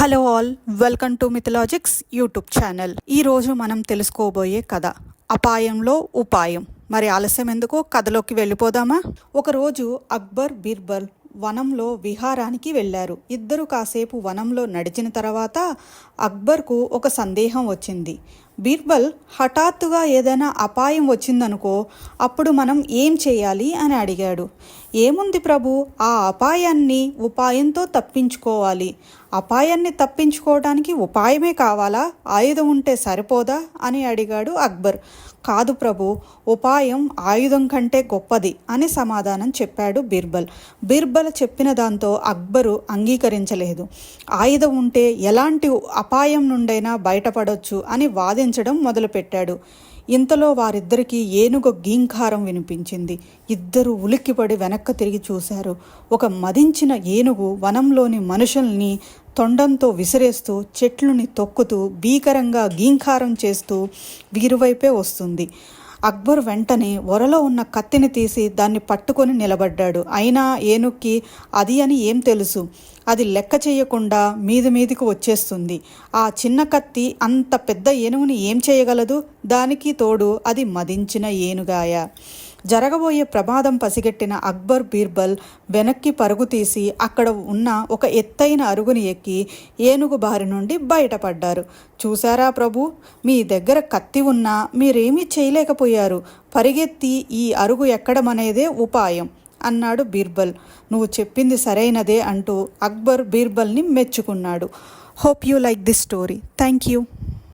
Hello all welcome to Mythologics YouTube channel. ఈరోజు మనం తెలుసుకోబోయే కథ అపాయంలో ఉపాయం. మరి ఆలస్యం ఎందుకు? కథలోకి వెళ్ళిపోదామా? ఒకరోజు అక్బర్ బీర్బల్ వనంలో విహారానికి వెళ్ళారు. ఇద్దరు కాసేపు వనంలో నడిచిన తర్వాత అక్బర్కు ఒక సందేహం వచ్చింది. బీర్బల్ హఠాత్తుగా ఏదైనా అపాయం వచ్చిందనుకో అప్పుడు మనం ఏం చేయాలి అని అడిగాడు. ఏముంది ప్రభు? ఆ అపాయాన్ని ఉపాయంతో తప్పించుకోవాలి. అపాయాన్ని తప్పించుకోవడానికి ఉపాయమే కావాలా? ఆయుధం ఉంటే సరిపోదా? అని అడిగాడు అక్బర్. కాదు ప్రభు ఉపాయం ఆయుధం కంటే గొప్పది అని సమాధానం చెప్పాడు బీర్బల్. బీర్బల్ చెప్పిన దాంతో అక్బరు అంగీకరించలేదు. ఆయుధం ఉంటే ఎలాంటి అపాయం నుండైనా బయటపడొచ్చు అని వాదించడం మొదలుపెట్టాడు. ఇంతలో వారిద్దరికీ ఏనుగు గీంకారం వినిపించింది. ఇద్దరు ఉలిక్కిపడి వెనక్కి తిరిగి చూశారు. ఒక మదించిన ఏనుగు వనంలోని మనుషుల్ని తొండంతో విసిరేస్తూ చెట్లుని తొక్కుతూ భీకరంగా గీంకారం చేస్తూ వీరువైపే వస్తుంది. అక్బర్ వెంటనే ఒరలో ఉన్న కత్తిని తీసి దాన్ని పట్టుకొని నిలబడ్డాడు. అయినా ఏనుక్కి అది అని ఏం తెలుసు. అది లెక్క చేయకుండా మీది మీదికి వచ్చేస్తుంది. ఆ చిన్న కత్తి అంత పెద్ద ఏనుగుని ఏం చేయగలదు? దానికి తోడు అది మదించిన ఏనుగాయ. జరగబోయే ప్రమాదం పసిగట్టిన అక్బర్ బీర్బల్ వెనక్కి పరుగు తీసి అక్కడ ఉన్న ఒక ఎత్తైన అరుగుని ఎక్కి ఏనుగు బారి నుండి బయటపడ్డారు. చూసారా ప్రభు? మీ దగ్గర కత్తి ఉన్నా మీరేమీ చేయలేకపోయారు. పరిగెత్తి ఈ అరుగు ఎక్కడమనేదే ఉపాయం. అన్నాడు బీర్బల్. నువ్వు చెప్పింది సరైనదే అంటూ అక్బర్ బీర్బల్ని మెచ్చుకున్నాడు. Hope you like this story. Thank you